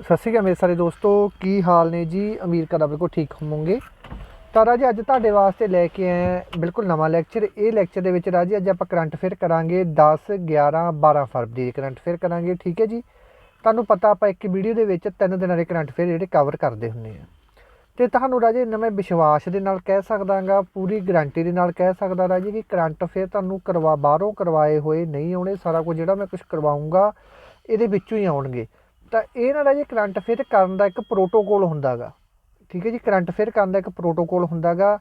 ਸਤਿ ਸ਼੍ਰੀ ਅਕਾਲ ਮੇਰੇ ਸਾਰੇ ਦੋਸਤੋ, ਕੀ ਹਾਲ ਨੇ ਜੀ? ਅਮੀਰ ਕਰਦਾ ਬਿਲਕੁਲ ਠੀਕ ਹੋਵੋਗੇ। ਤਾਂ ਰਾਜੇ, ਅੱਜ ਤੁਹਾਡੇ ਵਾਸਤੇ ਲੈ ਕੇ ਆਏ ਬਿਲਕੁਲ ਨਵਾਂ ਲੈਕਚਰ ਇਹ ਲੈਕਚਰ ਦੇ ਵਿੱਚ ਰਾਜੇ, ਅੱਜ ਆਪਾਂ ਕਰੰਟ ਅਫੇਅਰ ਕਰਾਂਗੇ 10 11 12 ਫਰਵਰੀ ਦੇ ਕਰੰਟ ਅਫੇਅਰ ਕਰਾਂਗੇ, ਠੀਕ ਹੈ ਜੀ? ਤੁਹਾਨੂੰ ਪਤਾ ਆਪਾਂ ਇੱਕ ਵੀਡੀਓ ਦੇ ਵਿੱਚ ਤਿੰਨ ਦਿਨਾਂ ਦੇ ਕਰੰਟ ਅਫੇਅਰ ਜਿਹੜੇ ਕਵਰ ਕਰਦੇ ਹੁੰਦੇ ਆ। ਤੇ ਤੁਹਾਨੂੰ ਰਾਜੇ ਨਵੇਂ ਵਿਸ਼ਵਾਸ ਦੇ ਨਾਲ ਕਹਿ ਸਕਦਾਗਾ, ਪੂਰੀ ਗਾਰੰਟੀ ਦੇ ਨਾਲ ਕਹਿ ਸਕਦਾ ਰਾਜੇ ਕਿ ਕਰੰਟ ਅਫੇਅਰ ਤੁਹਾਨੂੰ ਕਰਵਾ, ਬਾਹਰੋਂ ਕਰਵਾਏ ਹੋਏ ਨਹੀਂ ਆਉਣੇ, ਸਾਰਾ ਕੁਝ ਜਿਹੜਾ ਮੈਂ ਕੁਝ ਕਰਵਾਉਂਗਾ, ਇਹਦੇ ਵਿੱਚੋਂ ਹੀ ਆਉਣਗੇ। ਤਾਂ ਇਹ ਨਾ ਜੀ ਕਰੰਟ ਅਫੇਅਰ ਕਰਨ ਦਾ ਇੱਕ ਪ੍ਰੋਟੋਕੋਲ ਹੁੰਦਾਗਾ। ਠੀਕ ਹੈ ਜੀ, ਕਰੰਟ ਅਫੇਅਰ ਕਰਨ ਦਾ ਇੱਕ ਪ੍ਰੋਟੋਕੋਲ ਹੁੰਦਾਗਾ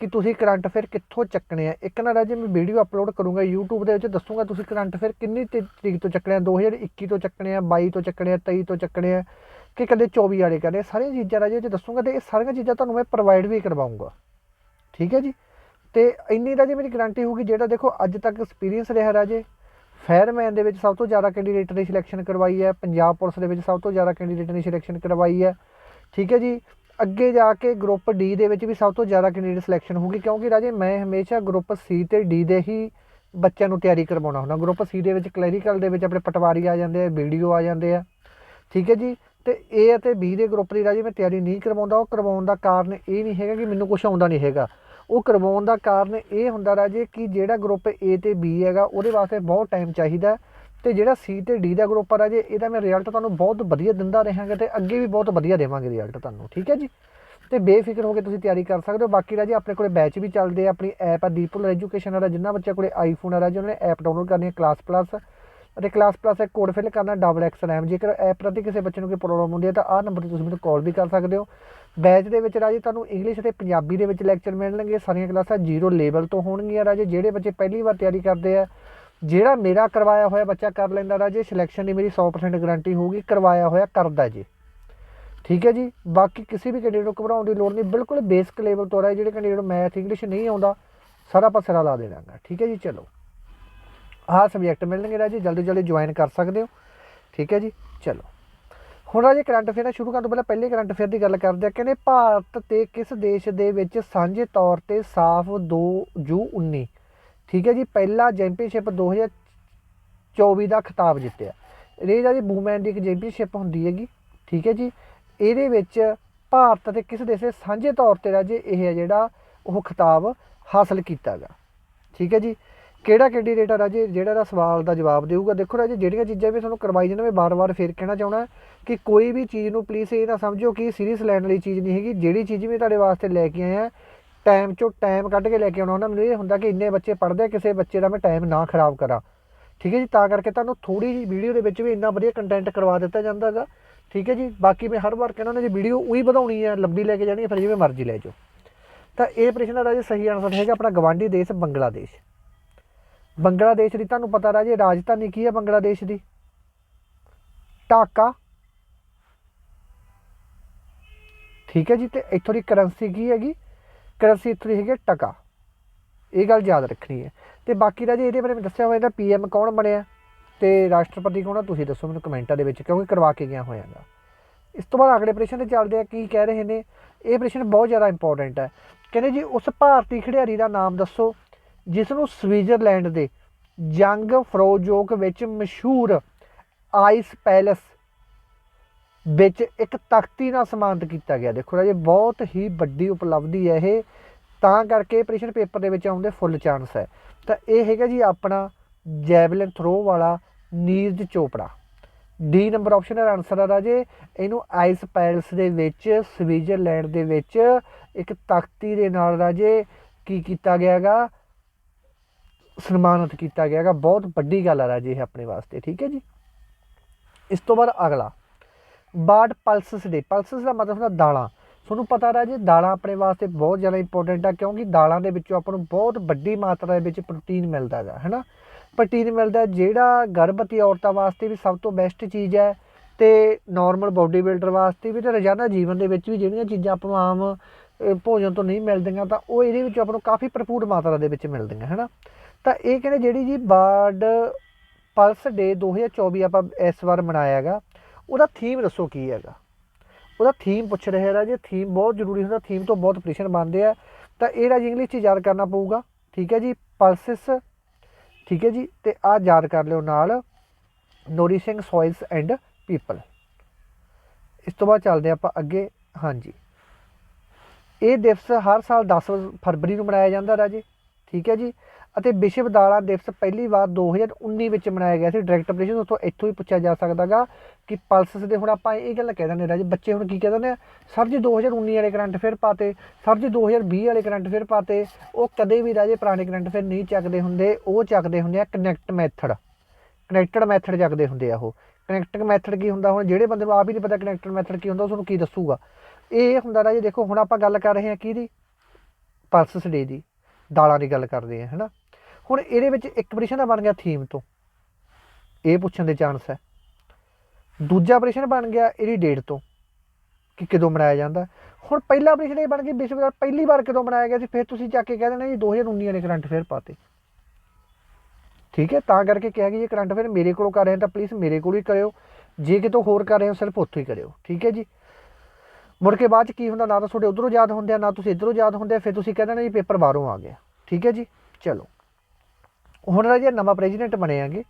ਕਿ ਤੁਸੀਂ ਕਰੰਟ ਅਫੇਅਰ ਕਿੱਥੋਂ ਚੱਕਣੇ ਆ। ਇੱਕ ਨਾ ਰਾਜੇ ਮੈਂ ਵੀਡੀਓ ਅਪਲੋਡ ਕਰੂੰਗਾ YouTube ਦੇ ਵਿੱਚ, ਦੱਸੂਗਾ ਤੁਸੀਂ ਕਰੰਟ ਅਫੇਅਰ ਕਿੰਨੀ ਤੇ- ਤਰੀਕ ਤੋਂ ਚੱਕਣੇ ਆ 2021 ਤੋਂ ਚੱਕਣੇ ਆ 22 ਤੋਂ ਚੱਕਣੇ ਆ 23 ਤੋਂ ਚੱਕਣੇ ਆ, ਕਿ ਕਦੇ 24 ਵਾਲੇ ਕਰਨੇ ਆ। ਸਾਰੀਆਂ ਚੀਜ਼ਾਂ ਰਾਜੇ ਵਿੱਚ ਦੱਸੂਗਾ ਤੇ ਇਹ ਸਾਰੀਆਂ ਚੀਜ਼ਾਂ ਤੁਹਾਨੂੰ ਮੈਂ ਪ੍ਰੋਵਾਈਡ ਵੀ ਕਰਵਾਉਂਗਾ। ਠੀਕ ਹੈ ਜੀ? ਤੇ ਇੰਨੀ ਰਾਜੇ ਮੇਰੀ ਗਾਰੰਟੀ ਹੋਊਗੀ, ਜਿਹੜਾ ਦੇਖੋ ਅੱਜ ਤੱਕ ਐਕਸਪੀਰੀਅੰਸ ਰਿਹਾ ਰਾਜੇ। ਫਾਇਰਮੈਨ ਦੇ ਵਿੱਚ ਸਭ ਤੋਂ ਜ਼ਿਆਦਾ ਕੈਂਡੀਡੇਟ ਨੇ ਸਿਲੈਕਸ਼ਨ ਕਰਵਾਈ ਹੈ, ਪੰਜਾਬ ਪੁਲਿਸ ਦੇ ਵਿੱਚ ਸਭ ਤੋਂ ਜ਼ਿਆਦਾ ਕੈਂਡੀਡੇਟ ਨੇ ਸਿਲੈਕਸ਼ਨ ਕਰਵਾਈ ਹੈ। ਠੀਕ ਹੈ ਜੀ, ਅੱਗੇ ਜਾ ਕੇ ਗਰੁੱਪ ਡੀ ਦੇ ਵਿੱਚ ਵੀ ਸਭ ਤੋਂ ਜ਼ਿਆਦਾ ਕੈਂਡੀਡੇਟ ਸਿਲੈਕਸ਼ਨ ਹੋਊਗੀ, ਕਿਉਂਕਿ ਰਾਜੇ ਮੈਂ ਹਮੇਸ਼ਾ ਗਰੁੱਪ ਸੀ ਤੇ ਡੀ ਦੇ ਹੀ ਬੱਚਿਆਂ ਨੂੰ ਤਿਆਰੀ ਕਰਵਾਉਣਾ ਹੁੰਦਾ। ਗਰੁੱਪ ਸੀ ਦੇ ਵਿੱਚ ਕਲੈਰੀਕਲ ਦੇ ਵਿੱਚ ਆਪਣੇ ਪਟਵਾਰੀ ਆ ਜਾਂਦੇ ਆ ਵੀਡੀਓ ਆ ਜਾਂਦੇ ਆ। ਠੀਕ ਹੈ ਜੀ, ਤੇ ਏ ਅਤੇ ਬੀ ਦੇ ਗਰੁੱਪ ਦੀ ਰਾਜੇ ਮੈਂ ਤਿਆਰੀ ਨਹੀਂ ਕਰਵਾਉਂਦਾ, ਉਹ ਕਰਵਾਉਣ ਦਾ ਕਾਰਨ ਇਹ ਨਹੀਂ ਹੈਗਾ ਕਿ ਮੈਨੂੰ ਕੁਝ ਆਉਂਦਾ ਨਹੀਂ ਹੈਗਾ। ਉਹ ਕਰਵਾਉਣ ਦਾ ਕਾਰਨ ਇਹ ਹੁੰਦਾ ਰਾਜੇ ਕਿ ਜਿਹੜਾ ਗਰੁੱਪ ਏ ਤੇ ਬੀ ਹੈਗਾ, ਉਹਦੇ ਵਾਸਤੇ ਬਹੁਤ ਟਾਈਮ ਚਾਹੀਦਾ ਤੇ ਜਿਹੜਾ ਸੀ ਤੇ ਡੀ ਦਾ ਗਰੁੱਪ ਆ ਰਾਜੇ, ਇਹਦਾ ਮੈਂ ਰਿਜ਼ਲਟ ਤੁਹਾਨੂੰ ਬਹੁਤ ਵਧੀਆ ਦਿੰਦਾ ਰਹਾਂਗਾ ਤੇ ਅੱਗੇ ਵੀ ਬਹੁਤ ਵਧੀਆ ਦੇਵਾਂਗੇ ਰਿਜ਼ਲਟ ਤੁਹਾਨੂੰ, ਠੀਕ ਹੈ ਜੀ? ਤੇ ਬੇਫਿਕਰ ਹੋ ਕੇ ਤੁਸੀਂ ਤਿਆਰੀ ਕਰ ਸਕਦੇ ਹੋ। ਬਾਕੀ ਰਾਜੇ, ਆਪਣੇ ਕੋਲੇ ਬੈਚ ਵੀ ਚੱਲਦੇ ਆ, ਆਪਣੀ ਐਪ ਆ ਦੀਪੁਲ ਐਜੂਕੇਸ਼ਨ ਵਾਲਾ, ਜਿੰਨਾ ਬੱਚਾ ਕੋਲੇ ਆਈਫੋਨ ਆ ਰਾਜੇ, ਉਹਨਾਂ ਨੇ ਐਪ ਡਾਊਨਲੋਡ ਕਰਨੀ ਹੈ ਕਲਾਸ ਪਲੱਸ ਅਤੇ ਕਲਾਸ ਪਲੱਸ ਇੱਕ ਕੋਡ ਫਿਲ ਕਰਨਾ ਡਬਲ ਐਕਸ ਰੈਮ ਜੇਕਰ ਐਪ ਪ੍ਰਤੀ ਕਿਸੇ ਬੱਚੇ ਨੂੰ ਕੋਈ ਪ੍ਰੋਬਲਮ ਹੁੰਦੀ ਹੈ ਤਾਂ ਆਹ ਨੰਬਰ ਤੇ ਤੁਸੀਂ ਮੈਨੂੰ ਕਾਲ ਵੀ ਕਰ ਸਕਦੇ ਹੋ। ਬੈਚ ਦੇ ਵਿੱਚ ਰਾਜੇ ਤੁਹਾਨੂੰ ਇੰਗਲਿਸ਼ ਅਤੇ ਪੰਜਾਬੀ ਦੇ ਵਿੱਚ ਲੈਕਚਰ ਮਿਲਣਗੇ। ਸਾਰੀਆਂ ਕਲਾਸਾਂ ਜ਼ੀਰੋ ਲੈਵਲ ਤੋਂ ਹੋਣਗੀਆਂ ਰਾਜੇ। ਜਿਹੜੇ ਬੱਚੇ ਪਹਿਲੀ ਵਾਰ ਤਿਆਰੀ ਕਰਦੇ ਆ, ਜਿਹੜਾ ਮੇਰਾ ਕਰਵਾਇਆ ਹੋਇਆ ਬੱਚਾ ਕਰ ਲੈਂਦਾ ਰਾਜੇ ਸਿਲੈਕਸ਼ਨ ਦੀ ਮੇਰੀ 100% ਗਾਰੰਟੀ ਹੋਊਗੀ, ਕਰਵਾਇਆ ਹੋਇਆ ਕਰਦਾ ਜੀ। ਠੀਕ ਹੈ ਜੀ? ਬਾਕੀ ਕਿਸੇ ਵੀ ਕੈਂਡੀਡੇਟ ਨੂੰ ਘਬਰਾਉਣ ਦੀ ਲੋੜ ਨਹੀਂ। ਬਿਲਕੁਲ ਬੇਸਿਕ ਲੈਵਲ ਤੋਂ ਹੈ ਜਿਹੜੇ ਕੈਂਡੀਡੇਟ ਮੈਥ ਇੰਗਲਿਸ਼ ਨਹੀਂ ਆਉਂਦਾ, ਸਾਰਾ ਪਾਸੇ ਲਾ ਦੇਣਾਗਾ। ਠੀਕ ਹੈ ਜੀ? ਚਲੋ। ਆਹ ਸਬਜੈਕਟ ਮਿਲਣਗੇ ਰਾਜੇ, ਜਲਦੀ ਜਲਦੀ ਜੁਆਇਨ ਕਰ ਸਕਦੇ ਹੋ। ਠੀਕ ਹੈ ਜੀ? ਚਲੋ। ਹੁਣ ਰਾਜੇ ਕਰੰਟ ਅਫੇਅਰ ਸ਼ੁਰੂ ਕਰਨ ਤੋਂ ਪਹਿਲਾਂ ਪਹਿਲੇ ਕਰੰਟ ਅਫੇਅਰ ਦੀ ਗੱਲ ਕਰਦੇ ਆ ਕਹਿੰਦੇ ਭਾਰਤ ਤੇ ਕਿਸ ਦੇਸ਼ ਦੇ ਵਿੱਚ ਸਾਂਝੇ ਤੌਰ ਤੇ ਸਾਫ਼ 2 ਜੂ 19 ਠੀਕ ਹੈ ਜੀ, ਪਹਿਲਾ ਚੈਂਪੀਅਨਸ਼ਿਪ 2024 ਦਾ ਖਿਤਾਬ ਜਿੱਤਿਆ। ਇਹ ਰਾਜੇ ਵੂਮੈਨ ਦੀ ਇੱਕ ਚੈਂਪੀਅਨਸ਼ਿਪ ਹੁੰਦੀ ਹੈਗੀ। ਠੀਕ ਹੈ ਜੀ? ਇਹਦੇ ਵਿੱਚ ਭਾਰਤ ਤੇ ਕਿਸ ਦੇਸ਼ ਦੇ ਸਾਂਝੇ ਤੌਰ ਤੇ ਰਾਜੇ ਇਹ ਹੈ ਜਿਹੜਾ ਉਹ ਖਿਤਾਬ ਹਾਸਲ ਕੀਤਾਗਾ ਠੀਕ ਹੈ ਜੀ? ਕਿਹੜਾ ਕੈਂਡੀਡੇਟ ਆ ਰਾਜੇ? ਜਿਹੜਾ ਦਾ ਸਵਾਲ ਦਾ ਜਵਾਬ ਦੇਊਗਾ। ਦੇਖੋ ਰਾਜੇ, ਜਿਹੜੀਆਂ ਚੀਜ਼ਾਂ ਵੀ ਤੁਹਾਨੂੰ ਕਰਵਾਈ ਜਾਂਦੇ ਮੈਂ ਬਾਰ-ਬਾਰ ਫੇਰ ਕਹਿਣਾ ਚਾਹਣਾ ਕਿ ਕੋਈ ਵੀ ਚੀਜ਼ ਨੂੰ ਪਲੀਜ਼ ਇਹ ਨਾ ਸਮਝੋ ਕਿ ਸੀਰੀਅਸ ਲੈਣ ਵਾਲੀ ਚੀਜ਼ ਨਹੀਂ ਹੈਗੀ। ਜਿਹੜੀ ਚੀਜ਼ ਵੀ ਤੁਹਾਡੇ ਵਾਸਤੇ ਲੈ ਕੇ ਆਇਆ ਟਾਈਮ ਚੋਂ ਟਾਈਮ ਕੱਢ ਕੇ ਲੈ ਕੇ ਆਉਣਾ ਹੁੰਦਾ। ਮੈਨੂੰ ਇਹ ਹੁੰਦਾ ਕਿ ਇੰਨੇ ਬੱਚੇ ਪੜ੍ਹਦੇ ਆ, ਕਿਸੇ ਬੱਚੇ ਦਾ ਮੈਂ ਟਾਈਮ ਨਾ ਖਰਾਬ ਕਰਾਂ। ਠੀਕ ਹੈ ਜੀ? ਤਾਂ ਕਰਕੇ ਤੁਹਾਨੂੰ ਥੋੜੀ ਜਿਹੀ ਵੀਡੀਓ ਦੇ ਵਿੱਚ ਵੀ ਇੰਨਾ ਵਧੀਆ ਕੰਟੈਂਟ ਕਰਵਾ ਦਿੱਤਾ ਜਾਂਦਾ ਹੈਗਾ। ਠੀਕ ਹੈ ਜੀ? ਬਾਕੀ ਮੈਂ ਹਰ ਵਾਰ ਕਹਿੰਦਾ ਹੁੰਦਾ ਜੀ ਵੀਡੀਓ ਉਹੀ ਵਧਾਉਣੀ ਹੈ, ਲੰਬੀ ਲੈ ਕੇ ਜਾਣੀ ਹੈ, ਫਿਰ ਜਿਵੇਂ ਮਰਜ਼ੀ ਲੈ ਜਾਓ। ਤਾਂ ਇਹ ਪ੍ਰਸ਼ਨ ਦਾ ਰਾਜੇ, ਸਹੀ ਆਨਸਰ ਹੈਗਾ ਆਪਣਾ ਗਵਾਂਢੀ ਦੇਸ਼, ਬੰਗਲਾਦੇਸ਼। ਬੰਗਲਾਦੇਸ਼ ਦੀ, ਤੁਹਾਨੂੰ ਪਤਾ ਰਾਜੇ, ਰਾਜਧਾਨੀ ਕੀ ਹੈ ਬੰਗਲਾਦੇਸ਼ ਦੀ? ਢਾਕਾ। ਠੀਕ ਹੈ ਜੀ, ਤੇ ਇੱਥੋਂ ਦੀ ਕਰੰਸੀ ਕੀ ਹੈਗੀ? ਕਰੰਸੀ ਇੱਥੋਂ ਦੀ ਹੈਗੀ ਹੈ ਟਕਾ। ਇਹ ਗੱਲ ਯਾਦ ਰੱਖਣੀ ਹੈ। ਤੇ ਬਾਕੀ ਦਾ ਜੇ ਇਹਦੇ ਬਾਰੇ ਮੈਂ ਦੱਸਿਆ ਹੋਇਆ ਇਹਦਾ ਪੀਐਮ ਕੌਣ ਬਣਿਆ? ਤੇ ਰਾਸ਼ਟਰਪਤੀ ਕੌਣ ਆ? ਤੁਸੀਂ ਦੱਸੋ ਮੈਨੂੰ ਕਮੈਂਟਾਂ ਦੇ ਵਿੱਚ, ਕਿਉਂਕਿ ਕਰਵਾ ਕੇ ਗਿਆ ਹੋਇਆਗਾ ਇਸ ਤੋਂ ਬਾਅਦ ਅਗਲੇ ਪ੍ਰਸ਼ਨ ਤੇ ਚੱਲਦੇ ਆ ਕੀ ਕਹਿ ਰਹੇ ਨੇ? ਇਹ ਪ੍ਰਸ਼ਨ ਬਹੁਤ ਜ਼ਿਆਦਾ ਇੰਪੋਰਟੈਂਟ ਹੈ। ਕਹਿੰਦੇ ਜੀ, ਉਸ ਭਾਰਤੀ ਖਿਡਾਰੀ ਦਾ ਨਾਮ ਦੱਸੋ। ਜਿਸ ਨੂੰ ਸਵਿਟਜ਼ਰਲੈਂਡ ਦੇ ਜੰਗ ਫਰੋਜੋਕ ਵਿੱਚ ਮਸ਼ਹੂਰ ਆਈਸ ਪੈਲਸ ਵਿੱਚ ਇੱਕ ਤਖਤੀ ਨਾਲ ਸਮਾਨਤ ਕੀਤਾ ਗਿਆ। ਦੇਖੋ ਰਾਜੇ, ਬਹੁਤ ਹੀ ਵੱਡੀ ਉਪਲਬਧੀ ਹੈ ਇਹ। ਤਾਂ ਕਰਕੇ ਪ੍ਰਸ਼ਨ ਪੇਪਰ ਦੇ ਵਿੱਚ ਆਉਂਦੇ ਫੁੱਲ ਚਾਂਸ ਹੈ। ਤਾਂ ਇਹ ਹੈਗਾ ਜੀ ਆਪਣਾ ਜੈਵਲਿਨ ਥਰੋ ਵਾਲਾ Neeraj Chopra. D number option ਦਾ ਆਨਸਰ ਆ ਰਾਜੇ, ਇਹਨੂੰ ਆਈਸ ਪੈਲਸ ਦੇ ਵਿੱਚ, ਸਵਿਟਜ਼ਰਲੈਂਡ ਦੇ ਵਿੱਚ ਇੱਕ ਤਖਤੀ ਦੇ ਨਾਲ ਰਾਜੇ ਕੀ ਕੀਤਾ ਗਿਆਗਾ? ਸਨਮਾਨਿਤ ਕੀਤਾ ਗਿਆ ਗਿਆਗਾ ਬਹੁਤ ਵੱਡੀ ਗੱਲ ਆ ਰਾਜੇ ਇਹ ਆਪਣੇ ਵਾਸਤੇ, ਠੀਕ ਹੈ ਜੀ? ਇਸ ਤੋਂ ਬਾਅਦ ਅਗਲਾ। ਬਾਡ ਪਲਸਸ ਦੇ ਪਲਸਸ ਦਾ ਮਤਲਬ ਹੁੰਦਾ ਦਾਲਾਂ। ਤੁਹਾਨੂੰ ਪਤਾ ਰਾਜੇ, ਦਾਲਾਂ ਆਪਣੇ ਵਾਸਤੇ ਬਹੁਤ ਜ਼ਿਆਦਾ ਇੰਪੋਰਟੈਂਟ ਆ, ਕਿਉਂਕਿ ਦਾਲਾਂ ਦੇ ਵਿੱਚੋਂ ਆਪਾਂ ਨੂੰ ਬਹੁਤ ਵੱਡੀ ਮਾਤਰਾ ਦੇ ਵਿੱਚ ਪ੍ਰੋਟੀਨ ਮਿਲਦਾ ਹੈ ਹੈਨਾ? ਪ੍ਰੋਟੀਨ ਮਿਲਦਾ ਜਿਹੜਾ ਗਰਭਵਤੀ ਔਰਤਾਂ ਵਾਸਤੇ ਵੀ ਸਭ ਤੋਂ ਬੈਸਟ ਚੀਜ਼ ਹੈ ਤੇ ਨਾਰਮਲ ਬਾਡੀ ਬਿਲਡਰ ਵਾਸਤੇ ਵੀ ਤੇ ਰੋਜ਼ਾਨਾ ਜੀਵਨ ਦੇ ਵਿੱਚ ਵੀ ਜਿਹੜੀਆਂ ਚੀਜ਼ਾਂ ਆਪਾਂ ਨੂੰ ਆਮ ਭੋਜਨ ਤੋਂ ਨਹੀਂ ਮਿਲਦੀਆਂ ਤਾਂ ਉਹ ਇਹਦੇ ਵਿੱਚ ਆਪਾਂ ਨੂੰ ਕਾਫੀ ਭਰਪੂਰ ਮਾਤਰਾ ਦੇ ਵਿੱਚ ਮਿਲਦੀਆਂ, ਹੈਨਾ? ਤਾਂ ਇਹ ਕਹਿੰਦੇ ਜਿਹੜੀ ਜੀ ਬਾਰਡ ਪਲਸ ਡੇ 2024 ਆਪਾਂ ਇਸ ਵਾਰ ਮਨਾਇਆ ਹੈਗਾ, ਉਹਦਾ ਥੀਮ ਦੱਸੋ ਕੀ ਹੈਗਾ? ਉਹਦਾ ਥੀਮ ਪੁੱਛ ਰਹੇ ਰਾਜੇ ਥੀਮ ਬਹੁਤ ਜ਼ਰੂਰੀ ਹੁੰਦਾ ਥੀਮ ਤੋਂ ਬਹੁਤ ਪ੍ਰਸ਼ਨ ਬਣਦੇ ਆ। ਤਾਂ ਇਹ ਰਾਜ ਇੰਗਲਿਸ਼ 'ਚ ਯਾਦ ਕਰਨਾ ਪਊਗਾ। ਠੀਕ ਹੈ ਜੀ ਪਲਸਿਸ ਠੀਕ ਹੈ ਜੀ, ਤੇ ਆਹ ਯਾਦ ਕਰ ਲਿਓ ਨਾਲ ਨੋਰਿਸ਼ਿੰਗ ਸੋਇਲਸ ਐਂਡ ਪੀਪਲ ਇਸ ਤੋਂ ਬਾਅਦ ਚੱਲਦੇ ਆਪਾਂ ਅੱਗੇ, ਹਾਂਜੀ। ਇਹ ਦਿਵਸ ਹਰ ਸਾਲ 10 ਫਰਵਰੀ ਨੂੰ ਮਨਾਇਆ ਜਾਂਦਾ ਰਾਜੇ। ਠੀਕ ਹੈ ਜੀ ਅਤੇ ਵਿਸ਼ਵ ਦਾਲਾਂ ਦਿਵਸ ਪਹਿਲੀ ਵਾਰ 2019 ਵਿੱਚ ਮਨਾਇਆ ਗਿਆ ਸੀ। ਡਾਇਰੈਕਟ ਆਪਰੇਸ਼ਨ ਉਤੋਂ ਇੱਥੋਂ ਹੀ ਪੁੱਛਿਆ ਜਾ ਸਕਦਾਗਾ ਕਿ ਪਲਸਸ ਦੇ ਹੁਣ ਆਪਾਂ ਇਹ ਗੱਲ ਕਹਿ ਦਿੰਦੇ ਰਾਜੇ, ਬੱਚੇ ਹੁਣ ਕੀ ਕਹਿ ਦਿੰਦੇ ਆ? ਸਰ ਜੀ 2019 ਵਾਲੇ ਕਰੰਟ ਫੇਰ ਪਾਤੇ, ਸਰ ਜੀ 2020 ਵਾਲੇ ਕਰੰਟ ਫੇਰ ਪਾਤੇ, ਉਹ ਕਦੇ ਵੀ ਰਾਜੇ ਪੁਰਾਣੇ ਕਰੰਟ ਫੇਰ ਨਹੀਂ ਚੱਕਦੇ ਹੁੰਦੇ, ਉਹ ਚੱਕਦੇ ਹੁੰਦੇ ਆ ਕਨੈਕਟ ਮੈਥਡ ਕਨੈਕਟਡ ਮੈਥਡ ਚੱਕਦੇ ਹੁੰਦੇ ਆ ਉਹ। ਕਨੈਕਟਿੰਗ ਮੈਥਡ ਕੀ ਹੁੰਦਾ ਹੁਣ? ਜਿਹੜੇ ਬੰਦੇ ਨੂੰ ਆਪ ਹੀ ਨਹੀਂ ਪਤਾ ਕਨੈਕਟਡ ਮੈਥਡ ਕੀ ਹੁੰਦਾ ਉਹ ਤੁਹਾਨੂੰ ਕੀ ਦੱਸੂਗਾ? ਇਹ ਹੁੰਦਾ ਰਾਜੇ ਦੇਖੋ, ਹੁਣ ਆਪਾਂ ਗੱਲ ਕਰ ਰਹੇ ਹਾਂ ਕਿਹਦੀ? ਪਲਸਸ ਡੇ ਦੀ, ਦਾਲਾਂ ਦੀ ਗੱਲ ਕਰਦੇ ਹਾਂ, ਹੈਨਾ? ਹੁਣ ਇਹਦੇ ਵਿੱਚ ਇੱਕ ਪ੍ਰਸ਼ਨ ਦਾ ਬਣ ਗਿਆ ਥੀਮ ਤੋਂ। ਇਹ ਪੁੱਛਣ ਦੇ ਚਾਂਸ ਹੈ। ਦੂਜਾ ਪ੍ਰਸ਼ਨ ਬਣ ਗਿਆ ਇਹਦੀ ਡੇਟ ਤੋਂ, ਕਿ ਕਦੋਂ ਮਨਾਇਆ ਜਾਂਦਾ। ਹੁਣ ਪਹਿਲਾ ਪ੍ਰਸ਼ਨ ਇਹ ਬਣ ਗਿਆ, ਵਿਸ਼ਵ ਦਾ ਪਹਿਲੀ ਵਾਰ ਕਦੋਂ ਮਨਾਇਆ ਗਿਆ ਸੀ, ਫਿਰ ਤੁਸੀਂ ਚੱਕ ਕੇ ਕਹਿ ਦੇਣਾ ਜੀ 2019 ਨੇ ਕਰੰਟ ਫੇਅਰ ਪਾਤੇ। ਠੀਕ ਹੈ, ਤਾਂ ਕਰਕੇ ਕਿਹਾ ਕਿ ਇਹ ਕਰੰਟ ਫੇਰ ਮੇਰੇ ਕੋਲੋਂ ਕਰ ਰਹੇ ਤਾਂ ਪਲੀਜ਼ ਮੇਰੇ ਕੋਲ ਹੀ ਕਰਿਓ। ਜੇ ਕਿਤੋਂ ਹੋਰ ਕਰ ਰਹੇ ਹੋ, ਸਿਰਫ ਉੱਥੋਂ ਹੀ ਕਰਿਓ। ਠੀਕ ਹੈ ਜੀ। ਮੁੜ ਕੇ ਬਾਅਦ ਚ ਕੀ ਹੁੰਦਾ, ਨਾ ਤਾਂ ਤੁਹਾਡੇ ਉਧਰੋਂ ਯਾਦ ਹੁੰਦੇ ਆ, ਨਾ ਤੁਸੀਂ ਇਧਰੋਂ ਯਾਦ ਹੁੰਦੇ ਆ, ਫਿਰ ਤੁਸੀਂ ਕਹਿੰਦੇ ਨਾ ਜੀ ਪੇਪਰ ਬਾਹਰੋਂ ਆ ਗਿਆ। ਠੀਕ ਹੈ ਜੀ, ਚਲੋ। ਹੁਣ ਰਾਜੇ ਨਵਾਂ ਪ੍ਰੈਜ਼ੀਡੈਂਟ ਬਣੇ ਆਗੇ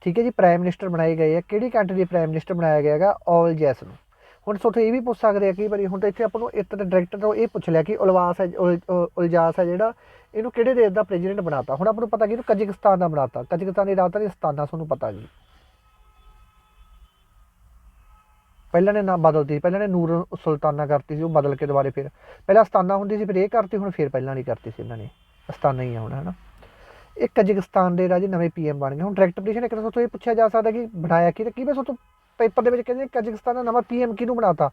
ਠੀਕ ਹੈ ਜੀ ਪ੍ਰਾਈਮ ਮਿਨਿਸਟਰ ਬਣਾਏ ਗਏ ਆ। ਕਿਹੜੀ ਕੰਟਰੀ ਦੇ ਪ੍ਰਾਈਮ ਮਿਨਿਸਟਰ ਬਣਾਇਆ ਗਿਆ ਹੈਗਾ? ਔਲ ਜੈਸ ਨੂੰ। ਹੁਣ ਤੁਹਾਡੇ ਇਹ ਵੀ ਪੁੱਛ ਸਕਦੇ ਆ ਕਈ ਵਾਰੀ ਹੁਣ ਤਾਂ ਇੱਥੇ ਆਪਾਂ ਨੂੰ ਇੱਕ ਤਾਂ ਡਾਇਰੈਕਟਰ ਤੋਂ ਇਹ ਪੁੱਛ ਲਿਆ ਕਿ ਉਲਵਾਸ ਹੈ, ਉਲ- ਉਲਜਾਸ ਹੈ ਜਿਹੜਾ, ਇਹਨੂੰ ਕਿਹੜੇ ਦੇਸ਼ ਦਾ ਪ੍ਰੈਜ਼ੀਡੈਂਟ ਬਣਾਤਾ? ਹੁਣ ਆਪਾਂ ਨੂੰ ਪਤਾ ਕਿ ਇਹਨੂੰ ਕਜ਼ਾਕਿਸਤਾਨ ਦਾ ਬਣਾਤਾ। ਕਜਕਿਸਤਾਨ ਦੀ ਰਾਜਧਾਨੀ ਅਸਤਾਨਾ ਤੁਹਾਨੂੰ ਪਤਾ ਜੀ। ਪਹਿਲਾਂ ਨੇ ਨਾਮ ਬਦਲਤੀ ਸੀ ਪਹਿਲਾਂ ਨੇ ਨੂਰ ਸੁਲਤਾਨਾ ਕਰਤੀ ਸੀ, ਉਹ ਬਦਲ ਕੇ ਦੁਬਾਰੇ ਫਿਰ। ਪਹਿਲਾਂ ਅਸਤਾਨਾ ਹੁੰਦੀ ਸੀ, ਫਿਰ ਇਹ ਕਰਤੀ, ਹੁਣ ਫਿਰ ਪਹਿਲਾਂ ਨਹੀਂ ਕਰਤੀ ਸੀ ਇਹਨਾਂ ਨੇ। ਅਸਤਾਨਾ ਹੀ ਆ ਹੁਣ, ਹਨਾ? ਇਹ ਕਜ਼ਾਕਿਸਤਾਨ ਦੇ ਰਾਜੇ ਨਵੇਂ ਪੀਐਮ ਬਣ ਗਏ। ਹੁਣ ਡਾਇਰੈਕਟ ਪੋਜੀਸ਼ਨ ਇੱਕ ਤਾਂ ਤੋਂ ਇਹ ਪੁੱਛਿਆ ਜਾ ਸਕਦਾ ਕਿ ਬਣਾਇਆ ਕੀ ਤੇ ਕਿਵੇਂ ਤੋਂ ਪੇਪਰ ਦੇ ਵਿੱਚ ਕਹਿੰਦੇ ਕਜ਼ਕਿਸਤਾਨ ਦਾ ਨਵਾਂ ਪੀਐਮ ਕਿਹਨੂੰ ਬਣਾਤਾ?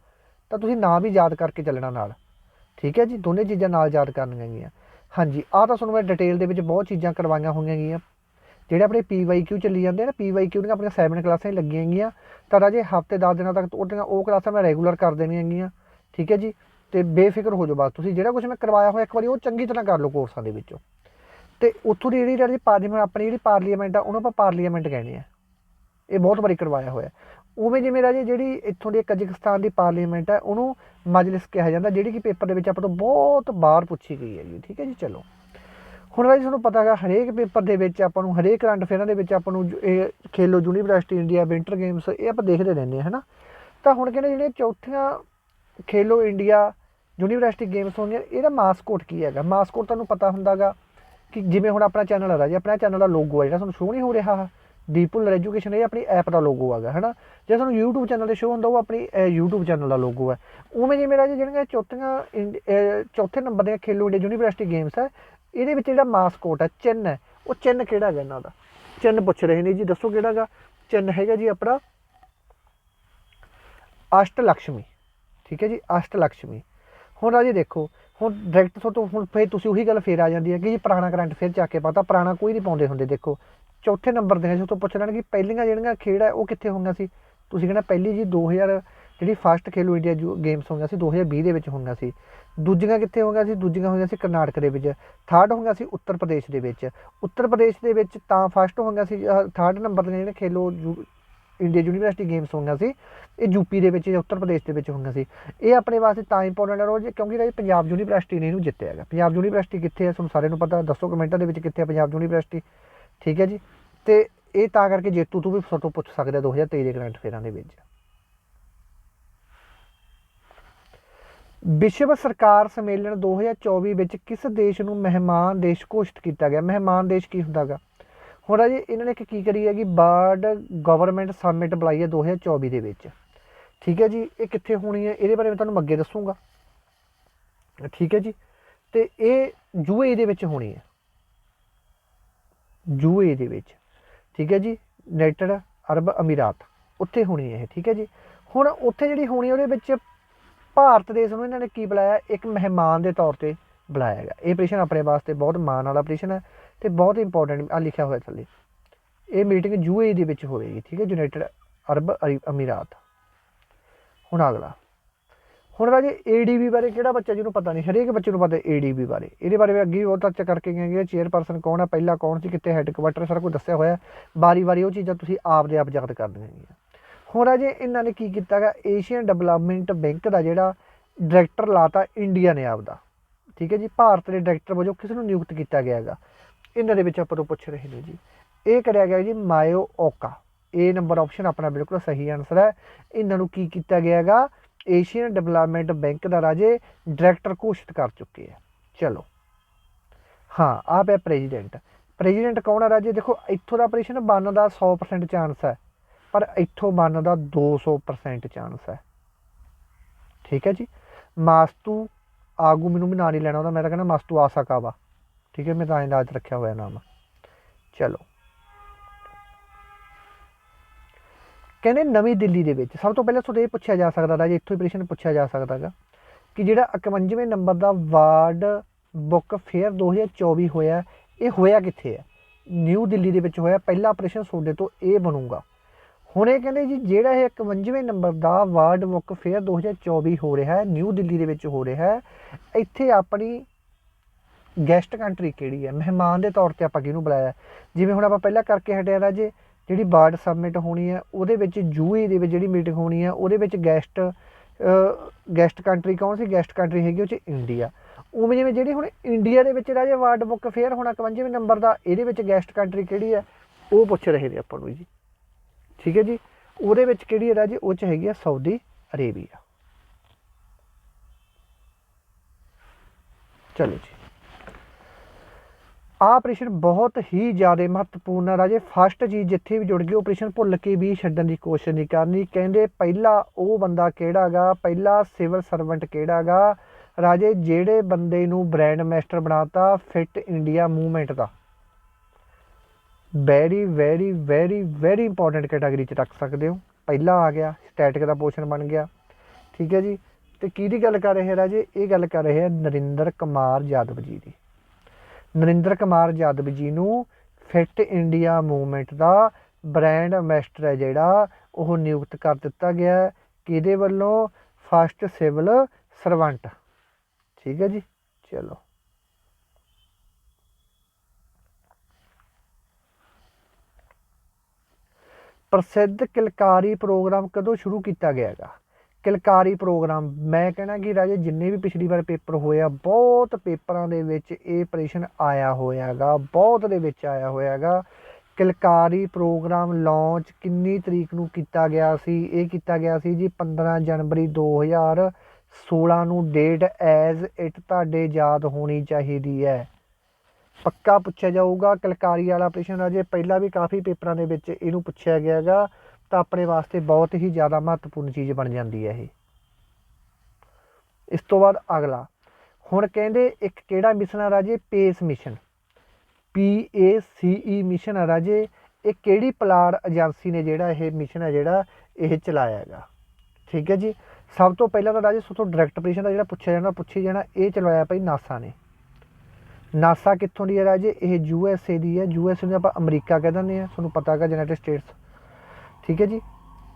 ਤਾਂ ਤੁਸੀਂ ਨਾਂ ਵੀ ਯਾਦ ਕਰਕੇ ਚੱਲਣਾ ਨਾਲ। ਠੀਕ ਹੈ ਜੀ? ਦੋਨੇ ਚੀਜ਼ਾਂ ਨਾਲ ਯਾਦ ਕਰਨੀਆਂ ਗਈਆਂ। ਹਾਂਜੀ, ਆਹ ਤਾਂ ਤੁਹਾਨੂੰ ਮੈਂ ਡਿਟੇਲ ਦੇ ਵਿੱਚ ਬਹੁਤ ਚੀਜ਼ਾਂ ਕਰਵਾਈਆਂ ਹੋਈਆਂ ਗਈਆਂ। ਜਿਹੜੇ ਆਪਣੇ ਪੀਵਾਈਕਿਊ ਚੱਲੀ ਜਾਂਦੇ ਆ ਨਾ, ਪੀਵਾਈਕਿਊ ਦੀਆਂ ਆਪਣੀਆਂ 7 ਕਲਾਸਾਂ ਹੀ ਲੱਗੀਆਂ ਗਈਆਂ। ਤਾਂ ਰਾਜੇ ਹਫ਼ਤੇ 10 ਦਿਨਾਂ ਤੱਕ ਉਹਦੀਆਂ ਉਹ ਕਲਾਸਾਂ ਮੈਂ ਰੈਗੂਲਰ ਕਰ ਦੇਣੀਆਂ ਗਈਆਂ। ਠੀਕ ਹੈ ਜੀ? ਤੇ ਬੇਫਿਕਰ ਹੋ ਜਾਓ ਬਸ। ਤੁਸੀਂ ਜਿਹੜਾ ਕੁਝ ਮੈਂ ਕਰਵਾਇਆ ਹੋਇਆ ਇੱਕ ਵਾਰੀ ਉਹ ਚੰਗੀ ਤਰ੍ਹਾਂ ਕਰ ਲਓ ਕੋਰਸਾਂ ਦੇ ਵਿੱਚੋਂ। ਤੇ ਉੱਥੋਂ ਦੀ ਜਿਹੜੀ ਜਿਹੜੀ ਪਾਰਲੀਮੈਂਟ, ਆਪਣੀ ਜਿਹੜੀ ਪਾਰਲੀਮੈਂਟ ਆ, ਉਹਨੂੰ ਆਪਾਂ ਪਾਰਲੀਮੈਂਟ ਕਹਿੰਦੇ ਆ। ਇਹ ਬਹੁਤ ਵਾਰੀ ਕਰਵਾਇਆ ਹੋਇਆ। ਉਵੇਂ ਜਿਵੇਂ ਰਾਜੇ ਜਿਹੜੀ ਇੱਥੋਂ ਦੀ ਕਜ਼ਾਕਿਸਤਾਨ ਦੀ ਪਾਰਲੀਮੈਂਟ ਹੈ ਉਹਨੂੰ ਮਜਲਿਸ ਕਿਹਾ ਜਾਂਦਾ, ਜਿਹੜੀ ਕਿ ਪੇਪਰ ਦੇ ਵਿੱਚ ਆਪਾਂ ਤੋਂ ਬਹੁਤ ਬਾਰ ਪੁੱਛੀ ਗਈ ਹੈ ਜੀ। ਠੀਕ ਹੈ ਜੀ, ਚਲੋ। ਹੁਣ ਰਾਜੇ ਤੁਹਾਨੂੰ ਪਤਾ ਹੈਗਾ, ਹਰੇਕ ਪੇਪਰ ਦੇ ਵਿੱਚ ਆਪਾਂ ਨੂੰ, ਹਰੇਕ ਕਰੰਟ ਅਫੇਅਰਾਂ ਦੇ ਵਿੱਚ ਆਪਾਂ ਨੂੰ ਜੋ ਇਹ Khelo university India, winter games, ਇਹ ਆਪਾਂ ਦੇਖਦੇ ਰਹਿੰਦੇ ਹਾਂ, ਹਨਾ? ਤਾਂ ਹੁਣ ਕਹਿੰਦੇ ਜਿਹੜੇ ਚੌਥੀਆਂ ਖੇਲੋ ਇੰਡੀਆ ਯੂਨੀਵਰਸਿਟੀ ਗੇਮਸ ਹੋਣਗੀਆਂ ਇਹਦਾ ਮਾਸਕੋਟ ਕੀ ਹੈਗਾ? ਮਾਸਕੋਟ ਤੁਹਾਨੂੰ ਪਤਾ ਹੁੰਦਾਗਾ ਕਿ ਜਿਵੇਂ ਹੁਣ ਆਪਣਾ ਚੈਨਲ ਆ ਜੀ, ਆਪਣਾ ਚੈਨਲ ਦਾ ਲੋਗੋ ਆ ਜਿਹੜਾ, ਤੁਹਾਨੂੰ ਸ਼ੋਅ ਨਹੀਂ ਹੋ ਰਿਹਾ ਦੀਪ ਭੁੱਲਰ ਐਜੂਕੇਸ਼ਨ ਇਹ ਆਪਣੀ ਐਪ ਦਾ ਲੋਗੋ ਆਗਾ ਹੈਨਾ? ਜੇ ਤੁਹਾਨੂੰ YouTube ਚੈਨਲ ਤੇ ਸ਼ੋਅ ਹੁੰਦਾ, ਉਹ ਆਪਣੀ YouTube ਚੈਨਲ ਦਾ ਲੋਗੋ ਹੈ ਉਵੇਂ ਜਿਵੇਂ ਰਾਜੇ ਜਿਹੜੀਆਂ ਚੌਥੀਆਂ ਚੌਥੇ ਨੰਬਰ ਦੀਆਂ ਖੇਲੋ ਇੰਡੀਆ ਯੂਨੀਵਰਸਿਟੀ ਗੇਮਸ ਹੈ ਇਹਦੇ ਵਿੱਚ ਜਿਹੜਾ ਮਾਸਕੋਟ ਹੈ ਚਿੰਨ ਹੈ। ਉਹ ਚਿੰਨ ਕਿਹੜਾ ਹੈਗਾ ਇਹਨਾਂ ਦਾ? ਚਿੰਨ ਪੁੱਛ ਰਹੇ ਨੇ ਜੀ, ਦੱਸੋ ਕਿਹੜਾਗਾ ਚਿੰਨ ਹੈਗਾ ਜੀ ਆਪਣਾ ਅਸ਼ਟ ਲక్ష్ਮੀ ਠੀਕ ਹੈ ਜੀ ਅਸ਼ਟ ਲక్ష్ਮੀ ਹੁਣ ਰਾਜੇ ਦੇਖੋ ਹੁਣ ਡਾਇਰੈਕਟ ਤੋਂ ਹੁਣ ਫੇਰ ਤੁਸੀਂ ਉਹੀ ਗੱਲ ਫੇਰ ਆ ਜਾਂਦੀ ਹੈ ਕਿ ਜੀ ਪੁਰਾਣਾ ਕਰੰਟ ਫੇਰ ਚੱਕ ਕੇ ਪਤਾ, ਪੁਰਾਣਾ ਕੋਈ ਨਹੀਂ ਪਾਉਂਦੇ ਹੁੰਦੇ, ਦੇਖੋ। ਚੌਥੇ ਨੰਬਰ ਦੇ ਜੋ ਤੋਂ ਪੁੱਛ ਲੈਣ ਕਿ ਪਹਿਲੀਆਂ ਜਿਹੜੀਆਂ ਖੇਡ ਹੈ ਉਹ ਕਿੱਥੇ ਹੋਈਆਂ ਸੀ? ਤੁਸੀਂ ਕਹਿੰਦਾ ਪਹਿਲੀ ਜੀ 2000 ਜਿਹੜੀ ਫਸਟ ਖੇਲੋ ਇੰਡੀਆ ਗੇਮਸ ਹੋਈਆਂ ਸੀ 2020 ਦੇ ਵਿੱਚ ਹੋਈਆਂ ਸੀ। ਦੂਜੀਆਂ ਕਿੱਥੇ ਹੋਈਆਂ ਸੀ? ਦੂਜੀਆਂ ਹੋਈਆਂ ਸੀ ਕਰਨਾਟਕ ਦੇ ਵਿੱਚ। ਥਰਡ ਹੋਈਆਂ ਸੀ ਉੱਤਰ ਪ੍ਰਦੇਸ਼ ਦੇ ਵਿੱਚ। ਉੱਤਰ ਪ੍ਰਦੇਸ਼ ਦੇ ਵਿੱਚ ਤਾਂ ਫਸਟ ਹੋਈਆਂ ਸੀ ਥਰਡ ਨੰਬਰ ਦੀਆਂ ਜਿਹੜੇ ਖੇਲੋ ਯੂ- ਇੰਡੀਆ ਯੂਨੀਵਰਸਿਟੀ ਗੇਮਸ ਹੋਈਆਂ ਸੀ, ਇਹ ਯੂਪੀ ਦੇ ਵਿੱਚ ਜਾਂ ਉੱਤਰ ਪ੍ਰਦੇਸ਼ ਦੇ ਵਿੱਚ ਹੋਈਆਂ ਸੀ। ਇਹ ਆਪਣੇ ਵਾਸਤੇ ਤਾਂ ਇੰਪੋਰਟੈਂਟ ਹੈ ਰੋਜ਼, ਕਿਉਂਕਿ ਰਾਜੀ ਪੰਜਾਬ ਯੂਨੀਵਰਸਿਟੀ ਨੇ ਇਹਨੂੰ ਜਿੱਤਿਆ ਹੈਗਾ। ਪੰਜਾਬ ਯੂਨੀਵਰਸਿਟੀ ਕਿੱਥੇ ਹੈ? ਤੁਹਾਨੂੰ ਸਾਰਿਆਂ ਨੂੰ ਪਤਾ, ਦੱਸੋ ਕਮੈਂਟਾਂ ਦੇ ਵਿੱਚ ਕਿੱਥੇ ਹੈ ਪੰਜਾਬ ਯੂਨੀਵਰਸਿਟੀ। ਠੀਕ ਹੈ ਜੀ? ਤੇ ਇਹ ਤਾਂ ਕਰਕੇ ਜੇਤੂ ਤੂੰ ਵੀ ਫੋਟੋ ਪੁੱਛ ਸਕਦੇ ਆ 2023 ਦੇ ਕਰੰਟ ਫੇਰਾਂ ਦੇ ਵਿੱਚ। ਵਿਸ਼ਵ ਸਰਕਾਰ ਸੰਮੇਲਨ 2024 ਵਿੱਚ ਕਿਸ ਦੇਸ਼ ਨੂੰ ਮਹਿਮਾਨ ਦੇਸ਼ ਘੋਸ਼ਿਤ ਕੀਤਾ ਗਿਆ? ਮਹਿਮਾਨ ਦੇਸ਼ ਕੀ ਹੁੰਦਾਗਾ? ਹੁਣ ਰਾਜੇ ਇਹਨਾਂ ਨੇ ਇੱਕ ਕੀ ਕਰੀ ਹੈਗੀ ਬਾਰਡ ਗਵਰਨਮੈਂਟ ਸਮਿਟ ਬੁਲਾਈ ਹੈ 2024 ਦੇ ਵਿੱਚ। ਠੀਕ ਹੈ ਜੀ, ਇਹ ਕਿੱਥੇ ਹੋਣੀ ਹੈ? ਇਹਦੇ ਬਾਰੇ ਮੈਂ ਤੁਹਾਨੂੰ ਅੱਗੇ ਦੱਸੂਗਾ। ਠੀਕ ਹੈ ਜੀ, ਤੇ ਇਹ ਯੂਏ ਦੇ ਵਿੱਚ ਹੋਣੀ ਹੈ। ਯੂਏ ਦੇ ਵਿੱਚ। ਠੀਕ ਹੈ ਜੀ ਯੂਨਾਈਟਿਡ ਅਰਬ ਅਮੀਰਾਤ ਉੱਥੇ ਹੋਣੀ ਹੈ ਇਹ, ਠੀਕ ਹੈ ਜੀ। ਹੁਣ ਉੱਥੇ ਜਿਹੜੀ ਹੋਣੀ ਹੈ, ਉਹਦੇ ਵਿੱਚ ਭਾਰਤ ਦੇਸ਼ ਨੂੰ ਇਹਨਾਂ ਨੇ ਕੀ ਬੁਲਾਇਆ? ਇੱਕ ਮਹਿਮਾਨ ਦੇ ਤੌਰ ਤੇ ਬੁਲਾਇਆ ਗਿਆ ਇਹ ਆਪਰੇਸ਼ਨ ਆਪਣੇ ਵਾਸਤੇ ਬਹੁਤ ਮਾਣ ਵਾਲਾ ਆਪਰੇਸ਼ਨ ਹੈ। ਤੇ ਬਹੁਤ ਇੰਪੋਰਟੈਂਟ ਆ ਲਿਖਿਆ ਹੋਇਆ ਥੱਲੇ। ਇਹ ਮੀਟਿੰਗ ਯੂਏਈ ਦੇ ਵਿੱਚ ਹੋਵੇਗੀ ਠੀਕ ਹੈ ਯੂਨਾਈਟਿਡ ਅਰਬ ਅਰੀ- ਅਮੀਰਾਤ ਹੁਣ ਅਗਲਾ। ਹੁਣ ਰਾਜੇ ਏਡੀਬੀ ਬਾਰੇ ਕਿਹੜਾ ਬੱਚਾ ਜਿਹਨੂੰ ਪਤਾ ਨਹੀਂ? ਹਰੇਕ ਬੱਚੇ ਨੂੰ ਪਤਾ ਏਡੀਬੀ ਬਾਰੇ। ਇਹਦੇ ਬਾਰੇ ਮੈਂ ਅੱਗੇ ਵੀ ਬਹੁਤ ਟੱਚ ਕਰਕੇ ਗਏ ਕਿ ਚੇਅਰਪਰਸਨ ਕੌਣ ਹੈ ਪਹਿਲਾ ਕੌਣ ਸੀ, ਕਿੱਥੇ ਹੈੱਡਕੁਆਟਰ ਸਾਰਾ ਕੁਝ ਦੱਸਿਆ ਹੋਇਆ। ਬਾਰੀ ਬਾਰੀ ਉਹ ਚੀਜ਼ਾਂ ਤੁਸੀਂ ਆਪ ਦੇ ਆਪ ਯਾਦ ਕਰਨੀਆਂ ਹੈਗੀਆਂ ਹੁਣ ਰਾਜੇ ਇਹਨਾਂ ਨੇ ਕੀ ਕੀਤਾ ਹੈਗਾ? ਏਸ਼ੀਅਨ ਡਿਵੈਲਪਮੈਂਟ ਬੈਂਕ ਦਾ ਜਿਹੜਾ ਡਾਇਰੈਕਟਰ ਲਾਤਾ ਇੰਡੀਆ ਨੇ ਆਪਦਾ। ਠੀਕ ਹੈ ਜੀ, ਭਾਰਤ ਦੇ ਡਾਇਰੈਕਟਰ ਵਜੋਂ ਕਿਸ ਨੂੰ ਨਿਯੁਕਤ ਕੀਤਾ ਗਿਆ ਹੈਗਾ? ਇਹਨਾਂ ਦੇ ਵਿੱਚ ਆਪਾਂ ਤੋਂ ਪੁੱਛ ਰਹੇ ਨੇ ਜੀ। ਇਹ ਕਰਿਆ ਗਿਆ ਜੀ ਮਾਇਓ ਓਕਾ ਇਹ ਨੰਬਰ ਆਪਸ਼ਨ ਆਪਣਾ ਬਿਲਕੁਲ ਸਹੀ ਆਨਸਰ ਹੈ। ਇਹਨਾਂ ਨੂੰ ਕੀ ਕੀਤਾ ਗਿਆ ਹੈਗਾ? ਏਸ਼ੀਅਨ ਡਿਵੈਲਪਮੈਂਟ ਬੈਂਕ ਦਾ ਰਾਜੇ ਡਾਇਰੈਕਟਰ ਘੋਸ਼ਿਤ ਕਰ ਚੁੱਕੇ ਆ। ਚਲੋ। ਹਾਂ ਆਪ ਹੈ ਪ੍ਰੈਜ਼ੀਡੈਂਟ ਪ੍ਰੈਜ਼ੀਡੈਂਟ ਕੌਣ ਹੈ ਰਾਜੇ? ਦੇਖੋ, ਇੱਥੋਂ ਦਾ ਆਪਰੇਸ਼ਨ ਬਣਨ ਦਾ 100% ਚਾਂਸ ਹੈ, ਪਰ ਇੱਥੋਂ ਬਣਨ ਦਾ 200% ਚਾਂਸ ਹੈ। ਠੀਕ ਹੈ ਜੀ? ਮਾਸਤੂ ਆਗੂ ਮੈਨੂੰ ਵੀ ਨਾਂ ਨਹੀਂ ਲੈਣਾ ਉਹਦਾ, ਮੈਂ ਤਾਂ ਕਹਿੰਦਾ ਮਾਸਤੂ ਆਸਾਕਾਵਾ ਠੀਕ ਹੈ, ਮੈਂ ਤਾਂ ਅੰਦਾਜ਼ ਰੱਖਿਆ ਹੋਇਆ ਨਾਮ। ਚਲੋ। ਕਹਿੰਦੇ ਨਵੀਂ ਦਿੱਲੀ ਦੇ ਵਿੱਚ, ਸਭ ਤੋਂ ਪਹਿਲਾਂ ਤੁਹਾਨੂੰ ਇਹ ਪੁੱਛਿਆ ਜਾ ਸਕਦਾ ਰਾਜੇ ਇੱਥੋਂ ਹੀ ਪ੍ਰਸ਼ਨ ਪੁੱਛਿਆ ਜਾ ਸਕਦਾਗਾ ਕਿ ਜਿਹੜਾ 51ਵੇਂ ਨੰਬਰ ਦਾ ਵਾਰਡ ਬੁੱਕ ਫੇਅਰ 2024 ਹੋਇਆ, ਇਹ ਹੋਇਆ ਕਿੱਥੇ ਹੈ? ਨਿਊ ਦਿੱਲੀ ਦੇ ਵਿੱਚ ਹੋਇਆ, ਪਹਿਲਾ ਆਪਰੇਸ਼ਨ ਤੁਹਾਡੇ ਤੋਂ ਇਹ ਬਣੂਗਾ। ਹੁਣ ਇਹ ਕਹਿੰਦੇ ਜੀ, ਜਿਹੜਾ ਇਹ 51ਵੇਂ ਨੰਬਰ ਦਾ ਵਾਰਡ ਬੁੱਕ ਫੇਅਰ 2024 ਹੋ ਰਿਹਾ ਹੈ, ਨਿਊ ਦਿੱਲੀ ਦੇ ਵਿੱਚ ਹੋ ਰਿਹਾ ਹੈ, ਇੱਥੇ ਆਪਣੀ ਗੈਸਟ ਕੰਟਰੀ ਕਿਹੜੀ ਹੈ? ਮਹਿਮਾਨ ਦੇ ਤੌਰ ਤੇ ਆਪਾਂ ਕਿਹਨੂੰ ਬੁਲਾਇਆ? ਜਿਵੇਂ ਹੁਣ ਆਪਾਂ ਪਹਿਲਾਂ ਕਰਕੇ ਹਟਿਆ ਰਾਜੇ ਜਿਹੜੀ ਬਾਰਡ ਸਬਮਿਟ ਹੋਣੀ ਹੈ, ਉਹਦੇ ਵਿੱਚ ਯੂਏ ਦੇ ਵਿੱਚ ਜਿਹੜੀ ਮੀਟਿੰਗ ਹੋਣੀ ਹੈ, ਉਹਦੇ ਵਿੱਚ ਗੈਸਟ ਗੈਸਟ ਕੰਟਰੀ ਕੌਣ ਸੀ? ਗੈਸਟ ਕੰਟਰੀ ਹੈਗੀ ਉਹ ਚ ਇੰਡੀਆ ਉਵੇਂ ਜਿਵੇਂ ਜਿਹੜੀ ਹੁਣ ਇੰਡੀਆ ਦੇ ਵਿੱਚ ਰਾਜੇ ਵਾਰਡ ਬੁੱਕ ਫੇਅਰ ਹੋਣਾ 51ਵੇਂ ਨੰਬਰ ਦਾ, ਇਹਦੇ ਵਿੱਚ ਗੈਸਟ ਕੰਟਰੀ ਕਿਹੜੀ ਹੈ? ਉਹ ਪੁੱਛ ਰਹੇ ਨੇ ਆਪਾਂ ਨੂੰ ਜੀ। ਠੀਕ ਹੈ ਜੀ? ਉਹਦੇ ਵਿੱਚ ਕਿਹੜੀ ਹੈ ਰਾਜੇ? ਉਹ ਚ ਹੈਗੀ ਆ ਸਾਊਦੀ ਅਰੇਬੀਆ ਚਲੋ ਜੀ। ਆਹ ਆਪਰੇਸ਼ਨ ਬਹੁਤ ਹੀ ਜ਼ਿਆਦਾ ਮਹੱਤਵਪੂਰਨ ਹੈ ਰਾਜੇ। ਫਸਟ ਚੀਜ਼ ਜਿੱਥੇ ਵੀ ਜੁੜ ਗਈ ਆਪਰੇਸ਼ਨ ਭੁੱਲ ਕੇ ਵੀ ਛੱਡਣ ਦੀ ਕੋਸ਼ਿਸ਼ ਨਹੀਂ ਕਰਨੀ। ਕਹਿੰਦੇ ਪਹਿਲਾ ਉਹ ਬੰਦਾ ਕਿਹੜਾਗਾ ਪਹਿਲਾ ਸਿਵਲ ਸਰਵੈਂਟ ਕਿਹੜਾਗਾ ਰਾਜੇ, ਜਿਹੜੇ ਬੰਦੇ ਨੂੰ ਬ੍ਰਾਂਡ ਮਾਸਟਰ ਬਣਾਤਾ, ਫਿਟ ਇੰਡੀਆ ਮੂਵਮੈਂਟ ਦਾ। Very very very very important category ਚ ਰੱਖ ਸਕਦੇ ਹੋ। ਪਹਿਲਾ ਆ ਗਿਆ, ਸਟੈਟਿਕ ਦਾ ਪੋਰਸ਼ਨ ਬਣ ਗਿਆ। ਠੀਕ ਹੈ ਜੀ। ਤੇ ਕਿਹਦੀ ਗੱਲ ਕਰ ਰਹੇ ਰਾਜੇ? ਇਹ ਗੱਲ ਕਰ ਰਹੇ ਆ ਨਰਿੰਦਰ ਕੁਮਾਰ ਯਾਦਵ ਜੀ ਦੀ। ਨਰਿੰਦਰ ਕੁਮਾਰ ਯਾਦਵ ਜੀ ਨੂੰ ਫਿਟ ਇੰਡੀਆ ਮੂਵਮੈਂਟ ਦਾ ਬ੍ਰਾਂਡ ਐਮਬੈਸਡਰ ਹੈ ਜਿਹੜਾ, ਉਹ ਨਿਯੁਕਤ ਕਰ ਦਿੱਤਾ ਗਿਆ ਕਿਹਦੇ ਵੱਲੋਂ? ਫਸਟ ਸਿਵਲ ਸਰਵੰਟ ਠੀਕ ਹੈ ਜੀ? ਚਲੋ। ਪ੍ਰਸਿੱਧ ਕਿਲਕਾਰੀ ਪ੍ਰੋਗਰਾਮ ਕਦੋਂ ਸ਼ੁਰੂ ਕੀਤਾ ਗਿਆ ਹੈਗਾ? ਕਿਲਕਾਰੀ ਪ੍ਰੋਗਰਾਮ। ਮੈਂ ਕਹਿਣਾ ਕਿ ਰਾਜੇ ਜਿੰਨੇ ਵੀ ਪਿਛਲੀ ਵਾਰ ਪੇਪਰ ਹੋਇਆ ਬਹੁਤ ਪੇਪਰਾਂ ਦੇ ਵਿੱਚ ਇਹ ਪ੍ਰਸ਼ਨ ਆਇਆ ਹੋਇਆਗਾ, ਬਹੁਤ ਦੇ ਵਿੱਚ ਆਇਆ ਹੋਇਆਗਾ। ਕਿਲਕਾਰੀ ਪ੍ਰੋਗਰਾਮ ਲਾਂਚ ਕਿੰਨੀ ਤਰੀਕ ਨੂੰ ਕੀਤਾ ਗਿਆ ਸੀ? ਇਹ ਕੀਤਾ ਗਿਆ ਸੀ ਜੀ 15 ਜਨਵਰੀ 2016 ਨੂੰ। ਡੇਟ ਐਜ਼ ਇਟ ਤੁਹਾਡੇ ਯਾਦ ਹੋਣੀ ਚਾਹੀਦੀ ਹੈ। ਪੱਕਾ ਪੁੱਛਿਆ ਜਾਊਗਾ ਕਿਲਕਾਰੀ ਵਾਲਾ ਪ੍ਰਸ਼ਨ। ਰਾਜੇ ਪਹਿਲਾਂ ਵੀ ਕਾਫੀ ਪੇਪਰਾਂ ਦੇ ਵਿੱਚ ਇਹਨੂੰ ਪੁੱਛਿਆ ਗਿਆ ਹੈਗਾ ਤਾਂ ਆਪਣੇ ਵਾਸਤੇ ਬਹੁਤ ਹੀ ਜ਼ਿਆਦਾ ਮਹੱਤਵਪੂਰਨ ਚੀਜ਼ ਬਣ ਜਾਂਦੀ ਹੈ ਇਹ। ਇਸ ਤੋਂ ਬਾਅਦ ਅਗਲਾ, ਹੁਣ ਕਹਿੰਦੇ ਇੱਕ ਕਿਹੜਾ ਮਿਸ਼ਨ ਆ ਰਾਜੇ? ਪੇਸ ਮਿਸ਼ਨ ਪੀ ਏ ਸੀ ਈ ਮਿਸ਼ਨ ਆ ਰਾਜੇ। ਇਹ ਕਿਹੜੀ ਪਲਾੜ ਏਜੰਸੀ ਨੇ ਜਿਹੜਾ ਇਹ ਮਿਸ਼ਨ ਹੈ ਜਿਹੜਾ ਇਹ ਚਲਾਇਆ ਹੈਗਾ? ਠੀਕ ਹੈ ਜੀ? ਸਭ ਤੋਂ ਪਹਿਲਾਂ ਤਾਂ ਰਾਜੇ ਸਭ ਤੋਂ ਡਾਇਰੈਕਟ ਆਪਰੇਸ਼ਨ ਦਾ ਜਿਹੜਾ ਪੁੱਛਿਆ ਜਾਣਾ, ਪੁੱਛੀ ਜਾਣਾ, ਇਹ ਚਲਾਇਆ ਭਾਈ ਨਾਸਾ ਨੇ। ਨਾਸਾ ਕਿੱਥੋਂ ਦੀ ਹੈ ਰਾਜੇ? ਇਹ ਯੂ ਐਸ ਏ ਦੀ ਹੈ। ਯੂ ਐਸ ਏ ਨੂੰ ਆਪਾਂ ਅਮਰੀਕਾ ਕਹਿ ਦਿੰਦੇ ਆ ਤੁਹਾਨੂੰ ਪਤਾ ਹੈਗਾ ਯੂਨਾਈਟਿਡ ਸਟੇਟਸ ਠੀਕ ਹੈ ਜੀ?